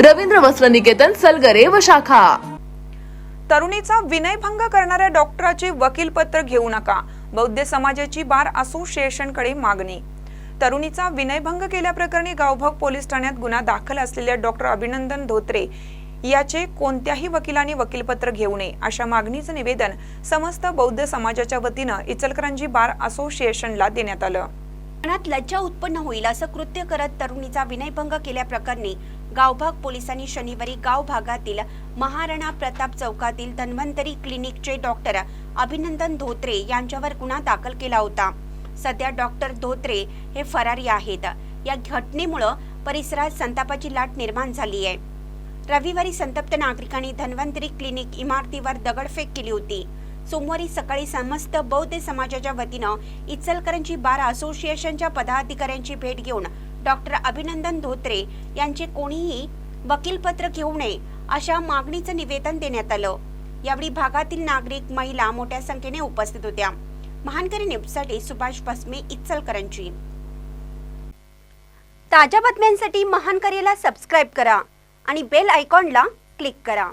रवींद्र वस्त्र निकेतन सलगरे व शाखा. तरुणीचा विनयभंग करणाऱ्या डॉक्टराचे वकीलपत्र घेऊ नका. बौद्ध समाजाची बार असोसिएशनकडे मागणी. तरुणीचा विनयभंग केल्याप्रकरणी गावभाग पोलीस ठाण्यात गुन्हा दाखल असलेल्या डॉक्टर अभिनंदन धोत्रे याचे कोणत्याही वकिलांनी वकीलपत्र घेऊ नये अशा मागणीचं निवेदन समस्त बौद्ध समाजाच्या वतीनं इचलकरंजी बार असोसिएशनला देण्यात आलं. मनात लज्जा उत्पन्न होईल असं कृत्य करत तरुणीचा विनयभंग केल्याप्रकरणी गावभाग पोलिसांनी शनिवारी गाव भागातील महाराणा प्रताप चौकातील धन्वंतरी क्लिनिकचे डॉक्टर अभिनंदन धोत्रे यांच्यावर गुन्हा दाखल केला होता. सध्या डॉक्टर धोत्रे हे फरारी आहेत. या घटनेमुळं परिसरात संतापाची लाट निर्माण झाली आहे. रविवारी संतप्त नागरिकांनी धन्वंतरी क्लिनिक इमारतीवर दगडफेक केली होती. सोमवारी सकाळी समस्त बौद्ध समाजाच्या वतीनं इचलकरंजी बार असोसिएशनच्या पदाधिकाऱ्यांची भेट घेऊन डॉक्टर अभिनंदन धोत्रे यांचे कोणीही वकीलपत्र घेऊ नये अशा मागणीचं निवेदन देण्यात आलं. यावेळी भागातील नागरिक महिला मोठ्या संख्येने उपस्थित होत्या. महानकरी न्यूजसाठी सुभाष भस्मे इचलकरंजी. ताज्या बातम्यांसाठी महानकरीला सबस्क्राईब करा आणि बेल आयकॉनला क्लिक करा.